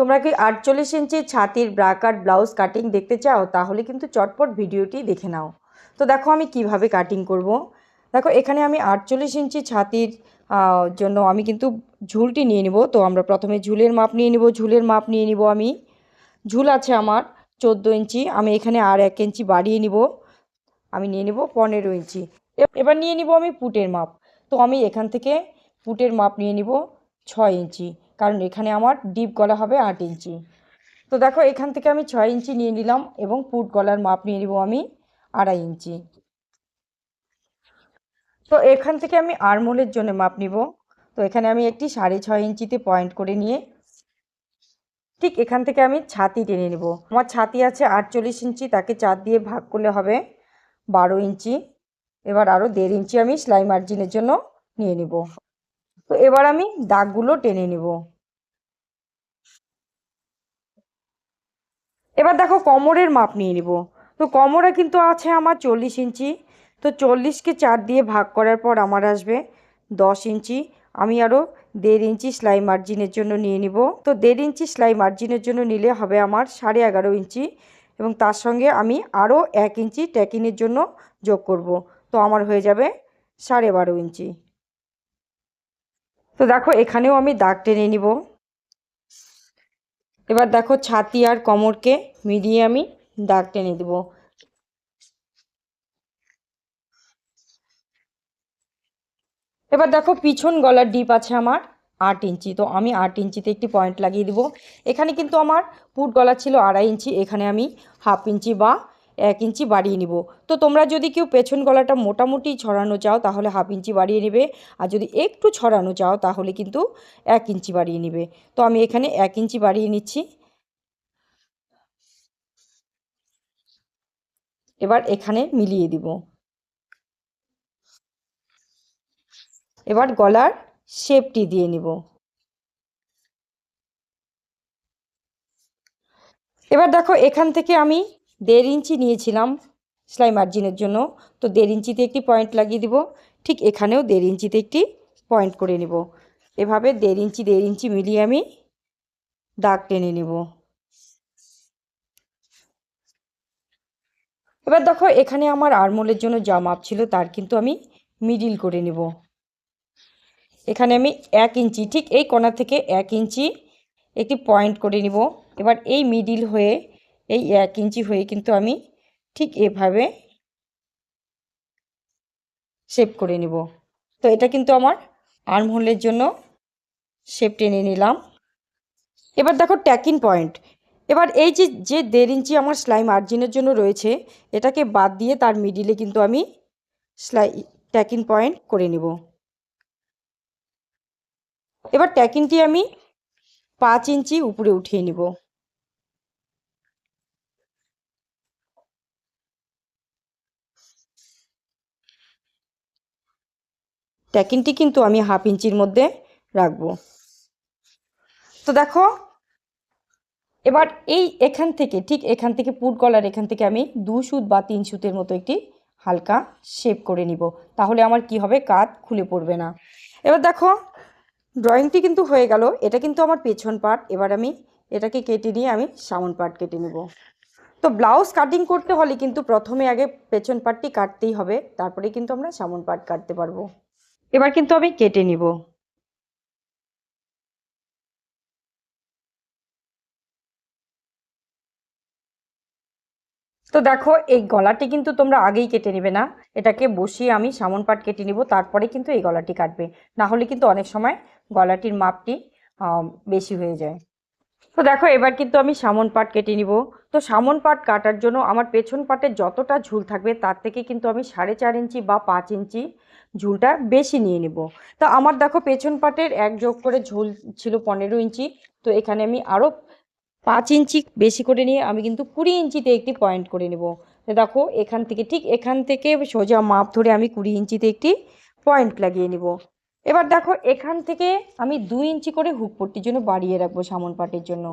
তোমরা কি আটচল্লিশ ইঞ্চি ছাতির ব্রা কাট ব্লাউজ কাটিং দেখতে চাও? তাহলে কিন্তু চটপট ভিডিওটি দেখে নাও। তো দেখো আমি কীভাবে কাটিং করব। দেখো, এখানে আমি আটচল্লিশ ইঞ্চি ছাতির জন্য আমি কিন্তু ঝুলটি নিয়ে নিব। তো আমরা প্রথমে ঝুলের মাপ নিয়ে নিব। ঝুলের মাপ নিয়ে নিব আমি। ঝুল আছে আমার চোদ্দ ইঞ্চি। আমি এখানে আর এক ইঞ্চি বাড়িয়ে নিব। আমি নিয়ে নিব পনেরো ইঞ্চি। এবার নিয়ে নিব আমি পুটের মাপ। তো আমি এখান থেকে পুটের মাপ নিয়ে নিব ছয় ইঞ্চি। কারণ এখানে আমার ডিপ গলা হবে আট ইঞ্চি। তো দেখো, এখান থেকে আমি ছয় ইঞ্চি নিয়ে নিলাম এবং পুট গলার মাপ নিয়ে নিব আমি আড়াই ইঞ্চি। তো এখান থেকে আমি আরমোলের জন্য মাপ নিব। তো এখানে আমি একটি সাড়ে ছয় ইঞ্চিতে পয়েন্ট করে নিয়ে ঠিক এখান থেকে আমি ছাতি টেনে নেব। আমার ছাতি আছে আটচল্লিশ ইঞ্চি, তাকে চার দিয়ে ভাগ করলে হবে বারো ইঞ্চি। এবার আরও দেড় ইঞ্চি আমি সেলাই মার্জিনের জন্য নিয়ে নিব। তো এবার আমি দাগগুলো টেনে নিব। এবার দেখো কোমরের মাপ নিয়ে নিব। তো কোমরে কিন্তু আছে আমার চল্লিশ ইঞ্চি। তো চল্লিশকে চার দিয়ে ভাগ করার পর আমার আসবে দশ ইঞ্চি। আমি আরও দেড় ইঞ্চি সেলাই মার্জিনের জন্য নিয়ে নিব। তো দেড় ইঞ্চি সেলাই মার্জিনের জন্য নিলে হবে আমার সাড়ে এগারো ইঞ্চি এবং তার সঙ্গে আমি আরও এক ইঞ্চি ট্যাকিনের জন্য যোগ করব। তো আমার হয়ে যাবে সাড়ে বারো ইঞ্চি। তো দেখো, এখানেও আমি দাগ টেনে নিব। এবার দেখো, ছাতি আর কোমরকে মিলিয়ে আমি দাগ টেনে দেব। এবার দেখো, পিছন গলার ডিপ আছে আমার আট ইঞ্চি। তো আমি আট ইঞ্চিতে একটি পয়েন্ট লাগিয়ে দিব। এখানে কিন্তু আমার পুট গলা ছিল আড়াই ইঞ্চি, এখানে আমি হাফ ইঞ্চি বা এক ইঞ্চি বাড়িয়ে নিব। তো তোমরা যদি কেউ পেছন গলাটা মোটামুটি ছড়ানো চাও, তাহলে হাফ ইঞ্চি বাড়িয়ে নেবে। আর যদি একটু ছড়ানো চাও, তাহলে কিন্তু এক ইঞ্চি বাড়িয়ে নেবে। তো আমি এখানে এক ইঞ্চি বাড়িয়ে নিচ্ছি। এবার এখানে মিলিয়ে দিব। এবার গলার শেপটি দিয়ে নিব। এবার দেখো, এখান থেকে আমি দেড় ইঞ্চি নিয়েছিলাম সেলাই মার্জিনের জন্য। তো দেড় ইঞ্চিতে একটি পয়েন্ট লাগিয়ে দিব। ঠিক এখানেও দেড় ইঞ্চিতে একটি পয়েন্ট করে নিব। এভাবে দেড় ইঞ্চি দেড় ইঞ্চি মিলিয়ে আমি দাগ টেনে নিব। এবার দেখো, এখানে আমার আরমোলের জন্য যা মাপ ছিল তার কিন্তু আমি মিডিল করে নেব। এখানে আমি এক ইঞ্চি, ঠিক এই কোণা থেকে এক ইঞ্চি একটি পয়েন্ট করে নিব। এবার এই মিডিল হয়ে এই এক ইঞ্চি হয়ে কিন্তু আমি ঠিক এভাবে শেপ করে নিব। তো এটা কিন্তু আমার আর্মহোলের জন্য শেপ টেনে নিলাম। এবার দেখো ট্যাকিং পয়েন্ট এবার এই যে যে দেড় ইঞ্চি আমার সেলাই মার্জিনের জন্য রয়েছে, এটাকে বাদ দিয়ে তার মিডিলে কিন্তু আমি সেলাই ট্যাকিং পয়েন্ট করে নিব। এবার ট্যাকিংটি আমি পাঁচ ইঞ্চি উপরে উঠিয়ে নিব। ট্যাকিংটি কিন্তু আমি হাফ ইঞ্চির মধ্যে রাখব। তো দেখো, এবার এই এখান থেকে, ঠিক এখান থেকে পুট গলার এখান থেকে আমি দু সুত বা তিন সুতের মতো একটি হালকা শেপ করে নিব। তাহলে আমার কি হবে? কাত খুলে পড়বে না। এবার দেখো, ড্রয়িংটি কিন্তু হয়ে গেল। এটা কিন্তু আমার পেছন পার্ট। এবার আমি এটাকে কেটে নিয়ে আমি সামন পার্ট কেটে নেব। তো ব্লাউজ কাটিং করতে হলে কিন্তু প্রথমে আগে পেছন পার্টটি কাটতেই হবে। তারপরে কিন্তু আমরা সামন পার্ট কাটতে পারব। এবার কিন্তু আমি কেটে নিব। তো দেখো, এই গলাটি কিন্তু তোমরা আগেই কেটে নেবে না। এটাকে বসিয়ে আমি সামন পাট কেটে নিব, তারপরে কিন্তু এই গলাটি কাটবে। না হলে কিন্তু অনেক সময় গলাটির মাপটি বেশি হয়ে যায়। তো দেখো, এবার কিন্তু আমি সামন পাট কেটে নিব। তো সামন পাট কাটার জন্য আমার পেছন পাটের যতটা ঝুল থাকবে, তার থেকে কিন্তু আমি সাড়ে চার ইঞ্চি বা পাঁচ ইঞ্চি ঝুলটা বেশি নিয়ে নিব। তো আমার দেখো পেছন পাটের এক যোগ করে ঝুল ছিল পনেরো ইঞ্চি। তো এখানে আমি আরও পাঁচ ইঞ্চি বেশি করে নিয়ে আমি কিন্তু কুড়ি ইঞ্চিতে একটি পয়েন্ট করে নেব। দেখো এখান থেকে ঠিক এখান থেকে সোজা মাপ ধরে আমি কুড়ি ইঞ্চিতে একটি পয়েন্ট লাগিয়ে নিব। এবার দেখো এখান থেকে আমি দুই ইঞ্চি করে হুক পট্টির জন্য বাড়িয়ে রাখব সামন পাটের জন্য।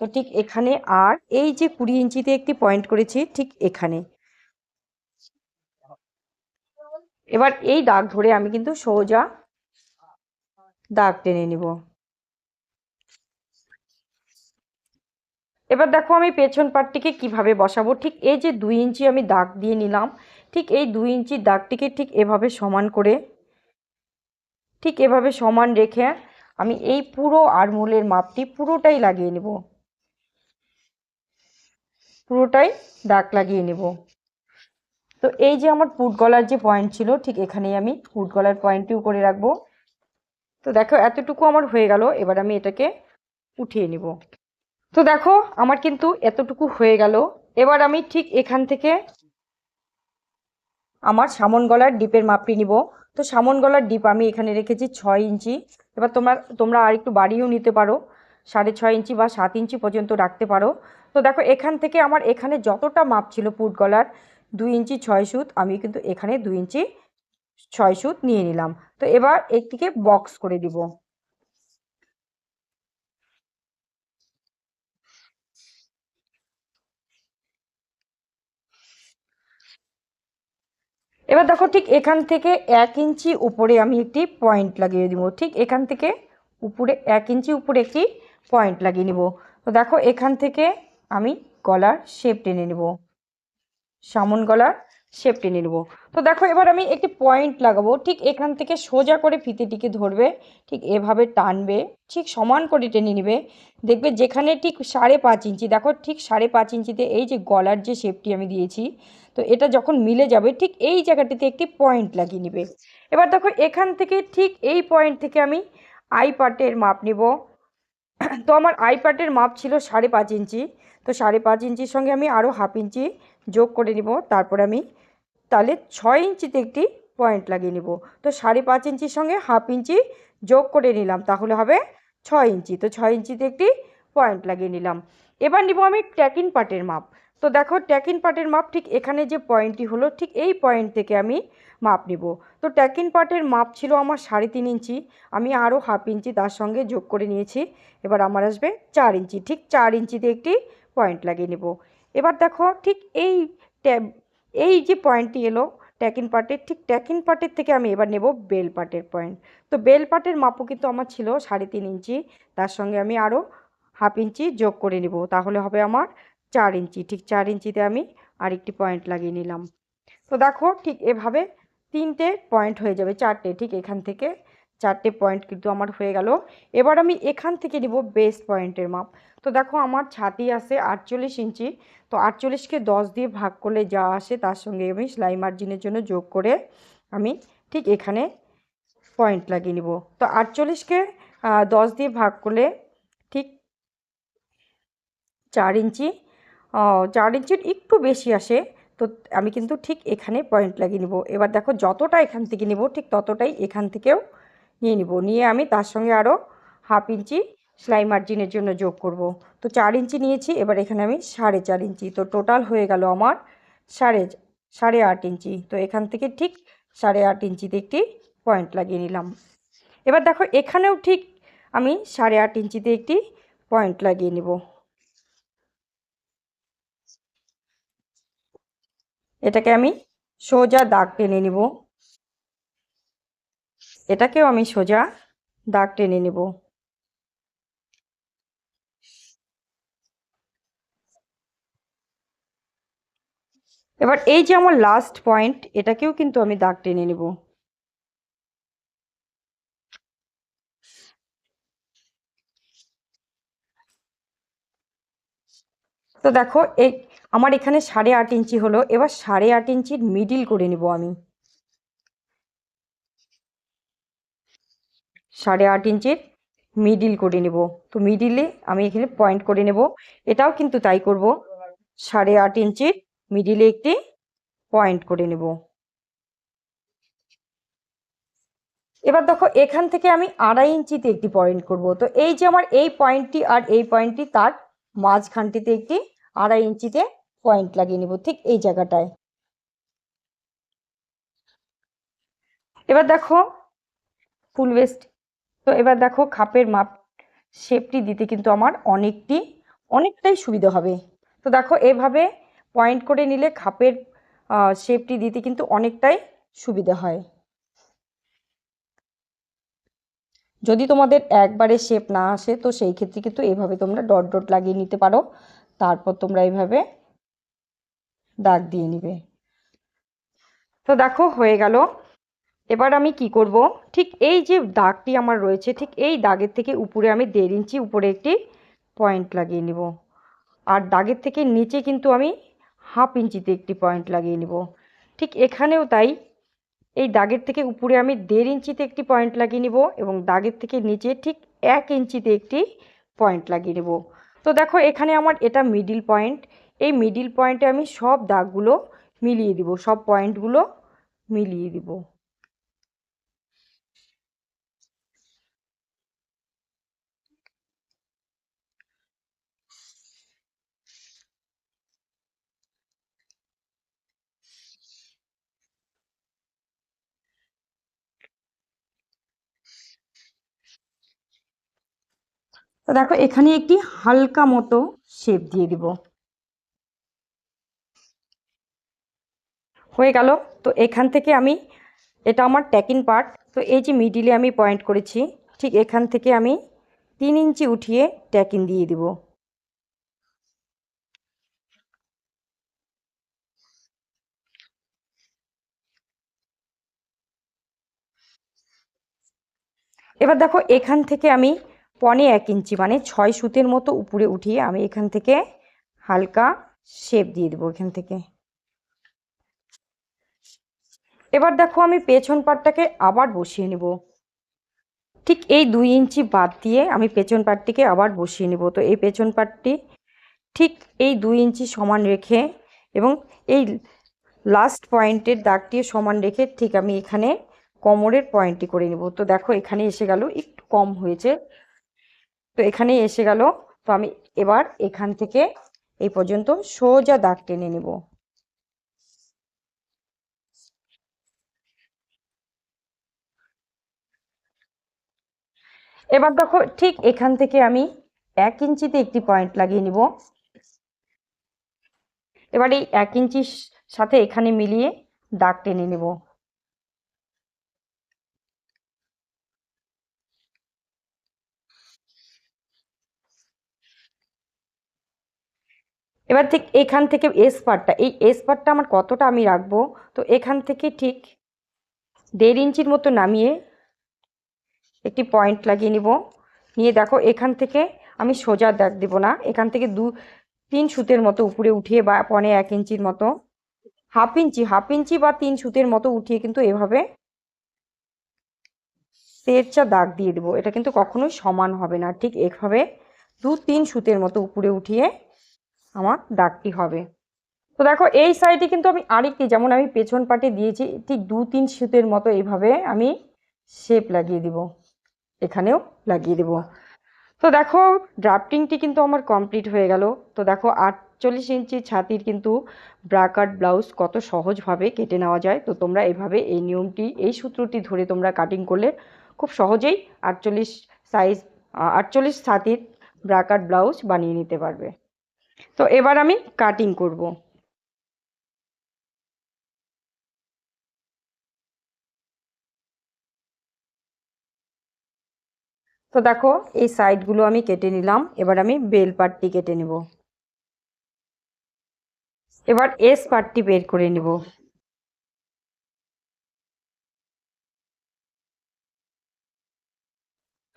তো ঠিক এখানে আর এই যে কুড়ি ইঞ্চিতে একটি পয়েন্ট করেছি ঠিক এখানে। এবার এই দাগ ধরে আমি কিন্তু সোজা দাগ টেনে নিব। এবার দেখো আমি পেছন পাটটিকে কীভাবে বসাবো? ঠিক এই যে দুই ইঞ্চি আমি দাগ দিয়ে নিলাম, ঠিক এই দুই ইঞ্চি দাগটিকে ঠিক এভাবে সমান করে, ঠিক এভাবে সমান রেখে আমি এই পুরো আরমোলের মাপটি পুরোটাই লাগিয়ে নেব। পুরোটাই দাগ লাগিয়ে নেব। তো এই যে আমার পুট গলার যে পয়েন্ট ছিল, ঠিক এখানেই আমি পুট গলার পয়েন্টটিও করে রাখব। তো দেখো, এতটুকু আমার হয়ে গেল, এবার আমি এটাকে উঠিয়ে নিব। তো দেখো, আমার কিন্তু এতটুকু হয়ে গেল। এবার আমি ঠিক এখান থেকে আমার সামন গলার ডিপের মাপটি নিব। তো সামন গলার ডিপ আমি এখানে রেখেছি ছয় ইঞ্চি। এবার তোমরা তোমরা আর একটু বাড়িয়েও নিতে পারো। সাড়ে ছয় ইঞ্চি বা সাত ইঞ্চি পর্যন্ত রাখতে পারো। তো দেখো, এখান থেকে আমার এখানে যতটা মাপ ছিল পুট গলার দুই ইঞ্চি ছয় সুত, আমি কিন্তু এখানে দুই ইঞ্চি ছয় সুত নিয়ে নিলাম। তো এবার একটিকে বক্স করে দিব। এবার দেখো ঠিক এখান থেকে এক ইঞ্চি উপরে আমি একটি পয়েন্ট লাগিয়ে দিব। ঠিক এখান থেকে উপরে এক ইঞ্চি উপরে একটি পয়েন্ট লাগিয়ে নিব। তো দেখো এখান থেকে আমি গলার শেপ টেনে নেব। সামন গলার শেপ নিব। তো দেখো, এবার আমি একটি পয়েন্ট লাগাবো। ঠিক এখান থেকে সোজা করে ফিতেটিকে ধরবে, ঠিক এভাবে টানবে, ঠিক সমান করে টেনে নিবে। দেখবে যেখানে ঠিক সাড়ে পাঁচ ইঞ্চি, দেখো ঠিক সাড়ে পাঁচ ইঞ্চিতে এই যে গলার যে শেপটি আমি দিয়েছি, তো এটা যখন মিলে যাবে, ঠিক এই জায়গাটিতে একটি পয়েন্ট লাগিয়ে নেবে। এবার দেখো, এখান থেকে ঠিক এই পয়েন্ট থেকে আমি আই পার্টের মাপ নেব। তো আমার আই পার্টের মাপ ছিল সাড়ে পাঁচ ইঞ্চি, তো সাড়ে পাঁচ ইঞ্চির সঙ্গে আমি আরও হাফ ইঞ্চি যোগ করে নিব। তারপর আমি তাহলে ছয় ইঞ্চিতে একটি পয়েন্ট লাগিয়ে নিব। তো সাড়ে পাঁচ ইঞ্চির সঙ্গে হাফ ইঞ্চি যোগ করে নিলাম, তাহলে হবে ছয় ইঞ্চি। তো ছয় ইঞ্চিতে একটি পয়েন্ট লাগিয়ে নিলাম। এবার নিব আমি ট্যাকিন পার্টের মাপ। তো দেখো ট্যাকিন পার্টের মাপ ঠিক এখানে যে পয়েন্টটি হলো, ঠিক এই পয়েন্ট থেকে আমি মাপ নিব। তো ট্যাকিন পার্টের মাপ ছিল আমার সাড়ে তিন ইঞ্চি। আমি আরও হাফ ইঞ্চি তার সঙ্গে যোগ করে নিয়েছি। এবার আমার আসবে চার ইঞ্চি। ঠিক চার ইঞ্চিতে একটি পয়েন্ট লাগিয়ে নেব। এবার দেখো ঠিক এই ট্যাব, এই যে পয়েন্টটি এলো ট্যাকিন পার্টের ঠিক ট্যাকিন পার্টের থেকে আমি এবার নেব বেল পার্টের পয়েন্ট তো বেল পার্টের মাপও কিন্তু আমার ছিল সাড়ে তিন ইঞ্চি, তার সঙ্গে আমি আরও হাফ ইঞ্চি যোগ করে নেব, তাহলে হবে আমার চার ইঞ্চি। ঠিক চার ইঞ্চিতে আমি আরেকটি পয়েন্ট লাগিয়ে নিলাম। তো দেখো ঠিক এভাবে তিনটে পয়েন্ট হয়ে যাবে, চারটে, ঠিক এখান থেকে চারটে পয়েন্ট কিন্তু আমার হয়ে গেল। এবার আমি এখান থেকে নিব বেস্ট পয়েন্টের মাপ। তো দেখো আমার ছাতি আছে আটচল্লিশ ইঞ্চি। তো আটচল্লিশকে দশ দিয়ে ভাগ করলে যা আসে তার সঙ্গে আমি সেলাই মার্জিনের জন্য যোগ করে আমি ঠিক এখানে পয়েন্ট লাগিয়ে নিব। তো আটচল্লিশকে দশ দিয়ে ভাগ করলে ঠিক চার ইঞ্চি। চার ইঞ্চির একটু বেশি আসে তো আমি কিন্তু ঠিক এখানে পয়েন্ট লাগিয়ে নিব। এবার দেখো যতটা এখান থেকে নিব ঠিক ততটাই এখান থেকেও নিয়ে নিব। নিয়ে আমি তার সঙ্গে আরও হাফ ইঞ্চি সেলাই মার্জিনের জন্য যোগ করব। তো চার ইঞ্চি নিয়েছি, এবার এখানে আমি সাড়ে চার ইঞ্চি। তো টোটাল হয়ে গেল আমার সাড়ে সাড়ে আট ইঞ্চি। তো এখান থেকে ঠিক সাড়ে আট ইঞ্চিতে একটি পয়েন্ট লাগিয়ে নিলাম। এবার দেখো, এখানেও ঠিক আমি সাড়ে আট ইঞ্চিতে একটি পয়েন্ট লাগিয়ে নেব। এটাকে আমি সোজা দাগ টেনে নিব। এটাকেও আমি সোজা দাগ টেনে নেব। এবার এই যে আমার লাস্ট পয়েন্ট এটাকেও কিন্তু আমি দাগ টেনে নেব। তো দেখো, এই আমার এখানে সাড়ে আট ইঞ্চি হলো, এবার সাড়ে আট ইঞ্চির মিডিল করে নেব আমি। সাড়ে আট ইঞ্চির মিডিল করে নেব। তো মিডিলে আমি এখানে পয়েন্ট করে নেব। এটাও কিন্তু তাই করব। সাড়ে আট ইঞ্চির মিডিলে একটি পয়েন্ট করে নেব। এবার দেখো, এখান থেকে আমি আড়াই ইঞ্চিতে একটি পয়েন্ট করব। তো এই যে আমার এই পয়েন্টটি আর এই পয়েন্টটি তার মাঝখানটিতে একটি আড়াই ইঞ্চিতে পয়েন্ট লাগিয়ে নেব ঠিক এই জায়গাটায়। এবার দেখো ফুল ওয়েস্ট তো এবার দেখো খাপের মাপ শেপটি দিতে কিন্তু আমার অনেকটি, অনেকটাই সুবিধা হবে। তো দেখো এভাবে পয়েন্ট করে নিলে খাপের শেপটি দিতে কিন্তু অনেকটাই সুবিধা হয়। যদি তোমাদের একবারে শেপ না আসে, তো সেই ক্ষেত্রে কিন্তু এভাবে তোমরা ডট ডট লাগিয়ে নিতে পারো। তারপর তোমরা এইভাবে দাগ দিয়ে নিবে। তো দেখো হয়ে গেল। এবার আমি কি করব? ঠিক এই যে দাগটি আমার রয়েছে, ঠিক এই দাগের থেকে উপরে আমি দেড় ইঞ্চি উপরে একটি পয়েন্ট লাগিয়ে নিব। আর দাগের থেকে নিচে কিন্তু আমি হাফ ইঞ্চিতে একটি পয়েন্ট লাগিয়ে নিব। ঠিক এখানেও তাই এই দাগের থেকে উপরে আমি দেড় ইঞ্চিতে একটি পয়েন্ট লাগিয়ে নিব এবং দাগের থেকে নিচে ঠিক এক ইঞ্চিতে একটি পয়েন্ট লাগিয়ে নেব। তো দেখো এখানে আমার এটা মিডিল পয়েন্ট এই মিডিল পয়েন্টে আমি সব দাগগুলো মিলিয়ে দিব, সব পয়েন্টগুলো মিলিয়ে দিব। তো দেখো, এখানে একটি হালকা মতো শেপ দিয়ে দিব। হয়ে গেল। তো এখান থেকে আমি, এটা আমার ট্যাকিং পার্ট তো এই যে মিডিলে আমি পয়েন্ট করেছি, ঠিক এখান থেকে আমি তিন ইঞ্চি উঠিয়ে ট্যাকিং দিয়ে দিব। এবার দেখো, এখান থেকে আমি পনে এক ইঞ্চি মানে ছয় সুতের মতো উপরে উঠিয়ে আমি এখান থেকে হালকা শেপ দিয়ে দেবো এখান থেকে। এবার দেখো আমি পেছন পাটটাকে আবার বসিয়ে নেব। ঠিক এই দুই ইঞ্চি বাদ দিয়ে আমি পেছন পাটটিকে আবার বসিয়ে নেব। তো এই পেছন পাটটি ঠিক এই দুই ইঞ্চি সমান রেখে এবং এই লাস্ট পয়েন্টের দাগটিও সমান রেখে ঠিক আমি এখানে কোমরের পয়েন্টটি করে নেব। তো দেখো এখানে এসে গেল, একটু কম হয়েছে। তো এখানে এসে গেল। তো আমি এবার এখান থেকে এই পর্যন্ত সোজা দাগ টেনে নেব। এবার দেখো ঠিক এখান থেকে আমি এক ইঞ্চিতে একটি পয়েন্ট লাগিয়ে নিব। এবার এই এক ইঞ্চির সাথে এখানে মিলিয়ে দাগ টেনে নেব। এবার ঠিক এখান থেকে এস পার্টটা এই এস পার্টটা আমার কতটা আমি রাখব? তো এখান থেকে ঠিক দেড় ইঞ্চির মতো নামিয়ে একটি পয়েন্ট লাগিয়ে নিব। নিয়ে দেখো এখান থেকে আমি সোজা দাগ দেব না। এখান থেকে দু, তিন সুতের মতো উপরে উঠিয়ে বা পনে এক ইঞ্চির মতো, হাফ ইঞ্চি হাফ ইঞ্চি বা তিন সুতের মতো উঠিয়ে কিন্তু এভাবে তেরচা দাগ দিয়ে দেবো। এটা কিন্তু কখনোই সমান হবে না। ঠিক এভাবে দু, তিন সুতের মতো উপরে উঠিয়ে আমার দাগটি হবে। তো দেখো, এই সাইডে কিন্তু আমি আরেকটি, যেমন আমি পেছন পাটে দিয়েছি, ঠিক দু তিন সুতের মতো এইভাবে আমি শেপ লাগিয়ে দিব। এখানেও লাগিয়ে দেব। তো দেখো ড্রাফটিংটি কিন্তু আমার কমপ্লিট হয়ে গেল। তো দেখো, আটচল্লিশ ইঞ্চি ছাতির কিন্তু ব্রাকাট ব্লাউজ কত সহজভাবে কেটে নেওয়া যায়। তো তোমরা এভাবে এই নিয়মটি, এই সূত্রটি ধরে তোমরা কাটিং করলে খুব সহজেই আটচল্লিশ সাইজ আটচল্লিশ ছাতির ব্রাকাট ব্লাউজ বানিয়ে নিতে পারবে। তো এবার আমি কাটিং করব। তো দেখো, এই সাইডগুলো আমি কেটে নিলাম, এবার আমি বেল পাটটি কেটে নেব। এবার এস পাটটি বের করে নিব।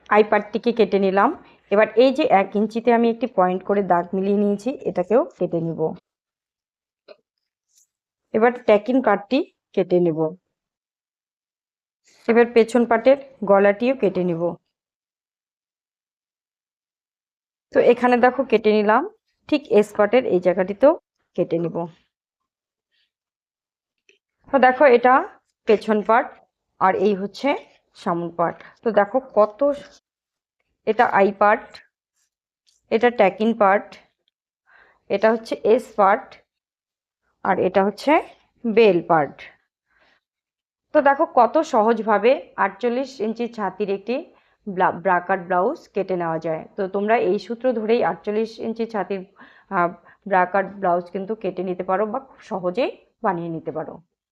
আই পাটটিকে কেটে নিলাম। এবার এই যে এক ইঞ্চিতে আমি একটি পয়েন্ট করে দাগ মিলিয়ে নিয়েছি, এটাকেও কেটে নিব। এবার ট্যাকিং পাটটি কেটে নেব। এবার পেছন পাটের গলাটিও কেটে নিব। তো এখানে দেখো কেটে নিলাম, ঠিক স্পটের এই জায়গাটিতেও কেটে নিব। তো দেখো এটা পেছন পাট আর এই হচ্ছে সামন পাট। তো দেখো কত এটা আই পার্ট এটা ট্যাকিং পার্ট এটা হচ্ছে এস পার্ট আর এটা হচ্ছে বেল পার্ট তো দেখো কত সহজভাবে আটচল্লিশ ইঞ্চি ছাতির একটি ব্রাকার ব্লাউজ কেটে নেওয়া যায়। তো তোমরা এই সূত্র ধরেই আটচল্লিশ ইঞ্চি ছাতির ব্রাকার ব্লাউজ কিন্তু কেটে নিতে পারো বা খুব সহজেই বানিয়ে নিতে পারো।